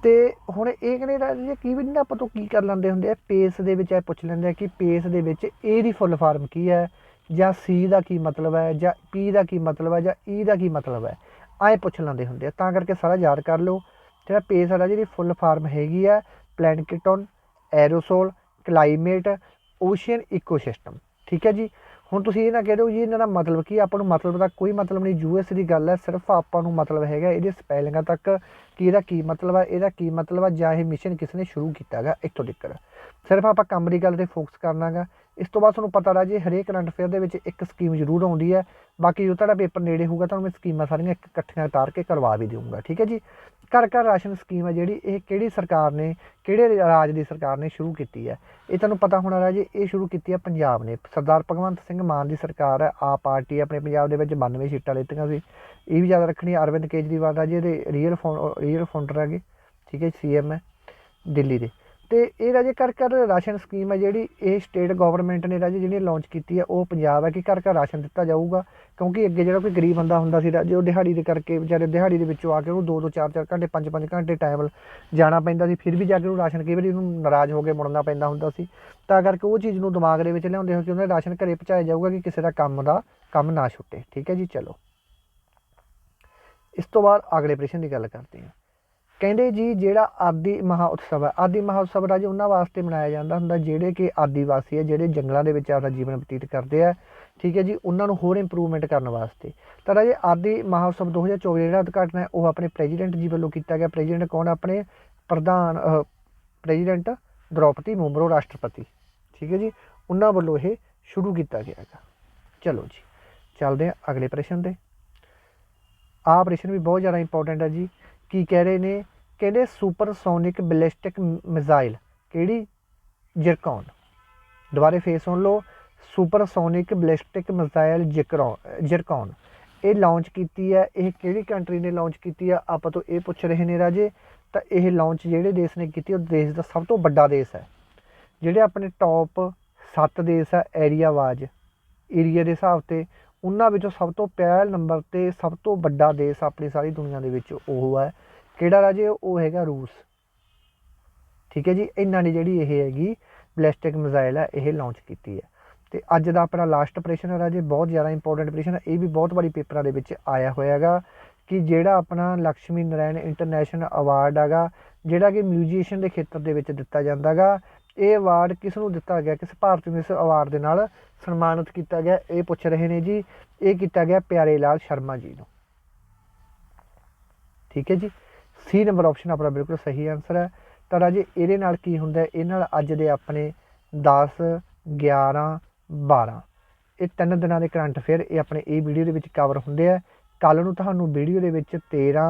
ਤੇ ਹੁਣ ਇਹ ਕਹਿੰਦੇ ਰਾਜੇ ਕੀ ਵੀ ਨਾ ਆਪਾਂ ਤੋਂ ਕੀ ਕਰ ਲੈਂਦੇ ਹੁੰਦੇ ਆ? ਪੇਸ ਦੇ ਵਿੱਚ ਇਹ ਪੁੱਛ ਲੈਂਦੇ ਆ ਕਿ ਪੇਸ ਦੇ ਵਿੱਚ ਏ ਦੀ ਫੁੱਲ ਫਾਰਮ ਕੀ ਹੈ? ਜਾਂ ਸੀ ਦਾ ਕੀ ਮਤਲਬ ਹੈ? ਜਾਂ ਪੀ ਦਾ ਕੀ ਮਤਲਬ ਹੈ? ਜਾਂ ਈ ਦਾ ਕੀ ਮਤਲਬ ਹੈ? ਆਏ ਪੁੱਛ ਲੈਂਦੇ ਹੁੰਦੇ ਆ। ਤਾਂ ਕਰਕੇ ਸਾਰਾ ਯਾਦ ਕਰ ਲਓ, ਜਿਹੜਾ ਪੇਸ ਵਾਲਾ ਜਿਹੜੀ ਫੁੱਲ ਫਾਰਮ ਹੈਗੀ ਆ plankton aerosol climate ocean ecosystem ਠੀਕ ਹੈ ਜੀ? ਹੁਣ ਤੁਸੀਂ ਇਹ ਨਾ ਕਹਿ ਦਿਓ ਜੀ, ਇਹਨਾਂ ਦਾ ਮਤਲਬ ਕੀ ਆਪਾਂ ਨੂੰ ਮਤਲਬ ਦਾ ਕੋਈ ਮਤਲਬ ਨਹੀਂ। ਯੂਐਸ ਦੀ ਗੱਲ ਹੈ, ਸਿਰਫ ਆਪਾਂ ਨੂੰ ਮਤਲਬ ਹੈਗਾ ਇਹਦੇ ਸਪੈਲਿੰਗਾਂ ਤੱਕ ਕਿ ਇਹਦਾ ਕੀ ਮਤਲਬ ਹੈ ਇਹਦਾ ਕੀ ਮਤਲਬ ਹੈ ਜਾਂ ਇਹ ਮਿਸ਼ਨ ਕਿਸ ਨੇ ਸ਼ੁਰੂ ਕੀਤਾ ਹੈਗਾ ਇੱਥੋਂ ਤੱਕ। ਸਿਰਫ ਆਪਾਂ ਕੰਮ ਦੀ ਗੱਲ ਤੇ ਫੋਕਸ ਕਰਨਾਗਾ ਇਸ ਤੋਂ ਬਾਅਦ ਤੁਹਾਨੂੰ ਪਤਾ ਲੱਗ ਜੇ ਹਰੇਕ ਕਰੰਟ ਅਫੇਅਰ ਦੇ ਵਿੱਚ ਇੱਕ ਸਕੀਮ ਜ਼ਰੂਰ ਆਉਂਦੀ ਹੈ। ਬਾਕੀ ਜਦੋਂ ਤੁਹਾਡਾ ਪੇਪਰ ਨੇੜੇ ਹੋਊਗਾ, ਤੁਹਾਨੂੰ ਮੈਂ ਸਕੀਮਾਂ ਸਾਰੀਆਂ ਇਕੱਠੀਆਂ ਉਤਾਰ ਕੇ ਕਰਵਾ ਵੀ ਦੇਵਾਂਗਾ ਠੀਕ ਹੈ ਜੀ? ਘਰ ਘਰ ਰਾਸ਼ਨ ਸਕੀਮ ਹੈ ਜਿਹੜੀ, ਇਹ ਕਿਹੜੀ ਸਰਕਾਰ ਨੇ, ਕਿਹੜੇ ਰਾਜ ਦੀ ਸਰਕਾਰ ਨੇ ਸ਼ੁਰੂ ਕੀਤੀ ਹੈ? ਇਹ ਤੁਹਾਨੂੰ ਪਤਾ ਹੋਣਾ ਰਾਜੇ ਇਹ ਸ਼ੁਰੂ ਕੀਤੀ ਹੈ ਪੰਜਾਬ ਨੇ। ਸਰਦਾਰ ਭਗਵੰਤ ਸਿੰਘ ਮਾਨ ਦੀ ਸਰਕਾਰ ਹੈ ਆ ਪਾਰਟੀ ਆਪਣੇ ਪੰਜਾਬ ਦੇ ਵਿੱਚ 92 ਸੀਟਾਂ ਲਿੱਤੀਆਂ ਸੀ। ਇਹ ਵੀ ਯਾਦ ਰੱਖਣੀ ਅਰਵਿੰਦ ਕੇਜਰੀਵਾਲ ਰਾਜੇ ਦੇ ਰੀਅਲ ਰੀਅਲ ਫਾਊਂਡਰ ਹੈਗੇ, ਠੀਕ ਹੈ ਸੀਐਮ ਹੈ, ਦਿੱਲੀ ਦੇ। ਤੇ ਇਹ ਰਾਜੇ ਘਰ ਘਰ ਰਾਸ਼ਨ ਸਕੀਮ ਹੈ ਜਿਹੜੀ ਇਹ ਸਟੇਟ ਗਵਰਨਮੈਂਟ ਨੇ ਰਾਜੇ ਜਿਹੜੀ ਲਾਂਚ ਕੀਤੀ ਹੈ, ਉਹ ਪੰਜਾਬ ਹੈ ਕਿ ਘਰ ਘਰ ਰਾਸ਼ਨ ਦਿੱਤਾ ਜਾਊਗਾ, ਕਿਉਂਕਿ ਅੱਗੇ ਜਿਹੜਾ ਕੋਈ ਗਰੀਬ ਬੰਦਾ ਹੁੰਦਾ ਸੀ ਰਾਜੇ, ਉਹ ਦਿਹਾੜੀ ਦੇ ਕਰਕੇ ਵਿਚਾਰੇ ਦਿਹਾੜੀ ਦੇ ਵਿੱਚੋਂ ਆ ਕੇ ਉਹਨੂੰ 2-2 4-4 ਘੰਟੇ 5-5 ਘੰਟੇ ਟਾਈਮ ਜਾਣਾ ਪੈਂਦਾ ਸੀ, ਫਿਰ ਵੀ ਜਾ ਕੇ ਉਹਨੂੰ ਰਾਸ਼ਨ ਕਈ ਵਾਰੀ ਉਹਨੂੰ ਨਾਰਾਜ਼ ਹੋ ਕੇ ਮੁੜਨਾ ਪੈਂਦਾ ਹੁੰਦਾ ਸੀ। ਤਾਂ ਕਰਕੇ ਉਹ ਚੀਜ਼ ਨੂੰ ਦਿਮਾਗ ਦੇ ਵਿੱਚ ਲਿਆਉਂਦੇ ਹੋ ਕਿ ਉਹਨਾਂ ਦਾ ਰਾਸ਼ਨ ਘਰੇ ਪਹੁੰਚਾਇਆ ਜਾਊਗਾ ਕਿ ਕਿਸੇ ਦਾ ਕੰਮ ਦਾ ਕੰਮ ਨਾ ਛੁੱਟੇ। ਠੀਕ ਹੈ ਜੀ, ਚਲੋ। ਇਸ ਤੋਂ ਬਾਅਦ ਅਗਲੇ ਪ੍ਰਸ਼ਨ ਦੀ ਗੱਲ ਕਰਦੇ ਹਾਂ। ਕਹਿੰਦੇ ਜੀ, ਜਿਹੜਾ ਆਦੀ ਮਹਾ ਉਤਸਵ ਹੈ, ਆਦੀ ਮਹਾ ਉਤਸਵ ਰਾਜੇ ਉਹਨਾਂ ਵਾਸਤੇ ਮਨਾਇਆ ਜਾਂਦਾ ਹੁੰਦਾ, ਜਿਹੜੇ ਕਿ ਆਦੀਵਾਸੀ ਹੈ, ਜਿਹੜੇ ਜੰਗਲਾਂ ਦੇ ਵਿੱਚ ਆਪਣਾ ਜੀਵਨ ਬਤੀਤ ਕਰਦੇ ਆ, ਠੀਕ ਹੈ ਜੀ, ਉਹਨਾਂ ਨੂੰ ਹੋਰ ਇੰਪਰੂਵਮੈਂਟ ਕਰਨ ਵਾਸਤੇ। ਤਾਂ ਰਾਜੇ ਆਦੀ ਮਹਾ ਉਤਸਵ 2024 ਜਿਹੜਾ ਉਦਘਾਟਨ ਹੈ, ਉਹ ਆਪਣੇ ਪ੍ਰੈਜ਼ੀਡੈਂਟ ਜੀ ਵੱਲੋਂ ਕੀਤਾ ਗਿਆ। ਪ੍ਰੈਜ਼ੀਡੈਂਟ ਕੌਣ? ਆਪਣੇ ਪ੍ਰਧਾਨ ਪ੍ਰੈਜ਼ੀਡੈਂਟ ਦ੍ਰੋਪਦੀ ਮੁਰਮੂ ਰਾਸ਼ਟਰਪਤੀ। ਠੀਕ ਹੈ ਜੀ, ਉਹਨਾਂ ਵੱਲੋਂ ਇਹ ਸ਼ੁਰੂ ਕੀਤਾ ਗਿਆ ਹੈਗਾ। ਚਲੋ ਜੀ, ਚੱਲਦੇ ਹਾਂ ਅਗਲੇ ਪ੍ਰਸ਼ਨ ਤੇ। ਆਹ ਪ੍ਰਸ਼ਨ ਵੀ ਬਹੁਤ ਜ਼ਿਆਦਾ ਇੰਪੋਰਟੈਂਟ ਹੈ ਜੀ। ਕੀ ਕਹਿ ਰਹੇ ਨੇ? ਕਹਿੰਦੇ ਸੁਪਰਸੋਨਿਕ ਬੈਲਿਸਟਿਕ ਮਿਜ਼ਾਈਲ ਕਿਹੜੀ? ਜਿਰਕੌਨ ਦੁਬਾਰੇ ਫੇਰ ਸੁਣ ਲਓ। Supersonic ballistic missile Zircon Zircon ਇਹ ਲਾਂਚ ਕੀਤੀ ਹੈ। ਇਹ ਕਿਹੜੀ ਕੰਟਰੀ ਨੇ ਲਾਂਚ ਕੀਤੀ ਹੈ? ਆਪਾਂ ਤੋਂ ਇਹ ਪੁੱਛ ਰਹੇ ਨੇ ਰਾਜੇ। ਤਾਂ ਇਹ ਲਾਂਚ ਜਿਹੜੇ ਦੇਸ਼ ਨੇ ਕੀਤੀ, ਉਹ ਦੇਸ਼ ਦਾ ਸਭ ਤੋਂ ਵੱਡਾ ਦੇਸ਼ ਹੈ। ਜਿਹੜੇ ਆਪਣੇ ਟੌਪ 7 ਦੇਸ਼ ਹੈ ਏਰੀਆ ਵਾਜ ਏਰੀਆ ਦੇ ਹਿਸਾਬ ਤੇ, ਉਹਨਾਂ ਵਿੱਚੋਂ ਸਭ ਤੋਂ ਪਹਿਲ ਨੰਬਰ ਤੇ ਸਭ ਤੋਂ ਵੱਡਾ ਦੇਸ਼ ਆਪਣੀ ਸਾਰੀ ਦੁਨੀਆ ਦੇ ਵਿੱਚ ਉਹ ਹੈ। ਕਿਹੜਾ ਰਾਜੇ? ਉਹ ਹੈਗਾ ਰੂਸ। ਠੀਕ ਹੈ ਜੀ? ਇਹਨਾਂ ਨੇ ਜਿਹੜੀ ਇਹ ਹੈਗੀ ਬੈਲਿਸਟਿਕ ਮਿਜ਼ਾਈਲ ਹੈ ਇਹ ਲਾਂਚ ਕੀਤੀ ਹੈ। ਤੇ ਅੱਜ ਦਾ ਆਪਣਾ ਲਾਸਟ ਆਪਰੇਸ਼ਨ ਹੈ ਰਾਜੇ, ਬਹੁਤ ਜ਼ਿਆਦਾ ਇੰਪੋਰਟੈਂਟ ਆਪਰੇਸ਼ਨ ਇਹ ਵੀ ਬਹੁਤ ਵਾਰੀ ਪੇਪਰਾਂ ਦੇ ਵਿੱਚ ਆਇਆ ਹੋਇਆ ਹੈਗਾ ਕਿ ਜਿਹੜਾ ਆਪਣਾ ਲక్ష్ਮੀ ਨਾਰਾਇਣ ਇੰਟਰਨੈਸ਼ਨਲ ਅਵਾਰਡ ਹੈਗਾ, ਜਿਹੜਾ ਕਿ ਮਿਊਜ਼ੀਸ਼ੀਅਨ ਦੇ ਖੇਤਰ ਦੇ ਵਿੱਚ ਦਿੱਤਾ ਜਾਂਦਾ ਹੈਗਾ, ਇਹ ਅਵਾਰਡ ਕਿਸ ਨੂੰ ਦਿੱਤਾ ਗਿਆ? ਕਿਸ ਭਾਰਤੀ ਨੂੰ ਇਸ ਅਵਾਰਡ ਦੇ ਨਾਲ ਸਨਮਾਨਿਤ ਕੀਤਾ ਗਿਆ? ਇਹ ਪੁੱਛ ਰਹੇ ਨੇ ਜੀ। ਇਹ ਕੀਤਾ ਗਿਆ ਪਿਆਰੇ ਲਾਲ ਸ਼ਰਮਾ ਜੀ ਨੂੰ। ਠੀਕ ਹੈ ਜੀ? ਸੀ ਨੰਬਰ ਆਪਸ਼ਨ ਆਪਣਾ ਬਿਲਕੁਲ ਸਹੀ ਆਨਸਰ ਹੈ। ਤਾਂ ਰਾਜੇ ਇਹਦੇ ਨਾਲ ਕੀ ਹੁੰਦਾ ਇਹ ਨਾਲ ਅੱਜ ਦੇ ਆਪਣੇ 10 11 12 ਇਹ ਤਿੰਨ ਦਿਨਾਂ ਦੇ ਕਰੰਟ ਅਫੇਅਰ ਇਹ ਆਪਣੇ ਇਹ ਵੀਡੀਓ ਦੇ ਵਿੱਚ ਕਵਰ ਹੁੰਦੇ ਆ। ਕੱਲ ਨੂੰ ਤੁਹਾਨੂੰ ਵੀਡੀਓ ਦੇ ਵਿੱਚ 13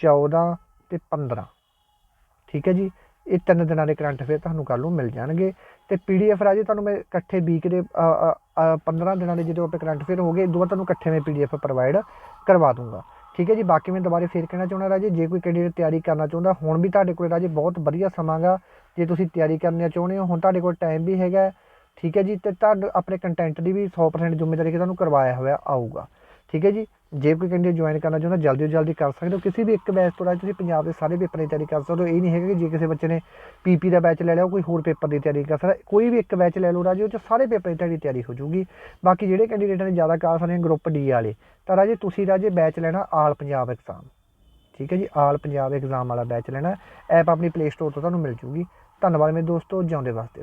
14 ਤੇ 15 ਠੀਕ ਹੈ ਜੀ? ਇਹ ਤਿੰਨ ਦਿਨਾਂ ਦੇ ਕਰੰਟ ਅਫੇਅਰ ਤੁਹਾਨੂੰ ਕੱਲ ਨੂੰ ਮਿਲ ਜਾਣਗੇ। ਤੇ ਪੀਡੀਐਫ ਰਾਜੇ ਤੁਹਾਨੂੰ ਮੈਂ ਇਕੱਠੇ ਵੀਕ ਦੇ ਅ, 15 ਦਿਨਾਂ ਦੇ ਜਦੋਂ ਆਪਣੇ ਕਰੰਟ ਅਫੇਅਰ ਹੋ ਗਏ ਦੋ ਤੁਹਾਨੂੰ ਇਕੱਠੇ ਮੈਂ ਪੀਡੀਐਫ ਪ੍ਰੋਵਾਈਡ ਕਰਵਾ ਦੂੰਗਾ। ਠੀਕ ਹੈ ਜੀ, ਬਾਕੀ ਮੈਂ ਦੁਬਾਰੇ ਫੇਰ ਕਹਿਣਾ ਚਾਹੁੰਦਾ ਰਾਜੇ, ਜੇ ਕੋਈ ਕੈਂਡੀਡੇਟ ਤਿਆਰੀ ਕਰਨਾ ਚਾਹੁੰਦਾ, ਹੁਣ ਵੀ ਤੁਹਾਡੇ ਕੋਲ ਰਾਜੇ ਬਹੁਤ ਵਧੀਆ ਸਮਾਂਗਾ ਜੇ ਤੁਸੀਂ ਤਿਆਰੀ ਕਰਨਾ ਚਾਹੁੰਦੇ ਹੋ, ਹੁਣ ਤੁਹਾਡੇ ਕੋਲ ਟਾਈਮ ਵੀ ਹੈਗਾ ਠੀਕ ਹੈ ਜੀ, ਤੇ ਤੁਹਾਡੇ ਆਪਣੇ ਕੰਟੈਂਟ ਦੀ ਵੀ 100% ਜ਼ਿੰਮੇਵਾਰੀ ਕਿ ਤੁਹਾਨੂੰ ਕਰਵਾਇਆ ਹੋਇਆ ਆਊਗਾ। ਠੀਕ ਹੈ ਜੀ ਜੇ ਕੋਈ ਕੈਂਡੀਡੇਟ ਜੁਆਇਨ ਕਰਨਾ ਚਾਹੁੰਦਾ, ਜਲਦੀ ਤੋਂ ਜਲਦੀ ਕਰ ਸਕਦੇ ਹੋ। ਕਿਸੇ ਵੀ ਇੱਕ ਬੈਚ ਤੋਂ ਰਾਜ ਤੁਸੀਂ ਪੰਜਾਬ ਦੇ ਸਾਰੇ ਪੇਪਰਾਂ ਦੀ ਤਿਆਰੀ ਕਰ ਸਕਦੇ ਹੋ। ਇਹ ਨਹੀਂ ਹੈਗਾ ਕਿ ਜੇ ਕਿਸੇ ਬੱਚੇ ਨੇ ਪੀਪੀ ਦਾ ਬੈਚ ਲੈ ਲਿਆ ਕੋਈ ਹੋਰ ਪੇਪਰ ਦੀ ਤਿਆਰੀ ਕਰ ਸਕਦਾ। ਕੋਈ ਵੀ ਇੱਕ ਬੈਚ ਲੈ ਲਓ ਰਾਜੇ, ਉਹ ਚ ਸਾਰੇ ਪੇਪਰਾਂ ਦੀ ਤੁਹਾਡੀ ਤਿਆਰੀ ਹੋ ਜਾਊਗੀ। ਬਾਕੀ ਜਿਹੜੇ ਕੈਂਡੀਡੇਟਾਂ ਨੇ ਜ਼ਿਆਦਾ ਕਾਸ ਨੇ ਗਰੁੱਪ ਡੀ ਵਾਲੇ। ਤਾਂ ਰਾਜੇ, ਤੁਸੀਂ ਰਾਜੇ ਬੈਚ ਲੈਣਾ ਆਲ ਪੰਜਾਬ ਐਗਜ਼ਾਮ ਠੀਕ ਹੈ ਜੀ, ਆਲ ਪੰਜਾਬ ਐਗਜ਼ਾਮ ਵਾਲਾ ਬੈਚ ਲੈਣਾ। ਐਪ ਆਪਣੀ ਪਲੇ ਸਟੋਰ ਤੋਂ ਤੁਹਾਨੂੰ ਮਿਲ ਜੂਗੀ। ਧੰਨਵਾਦ ਮੇਰੇ ਦੋਸਤੋ, ਜਿਉਂਦੇ ਵਾਸਤੇ।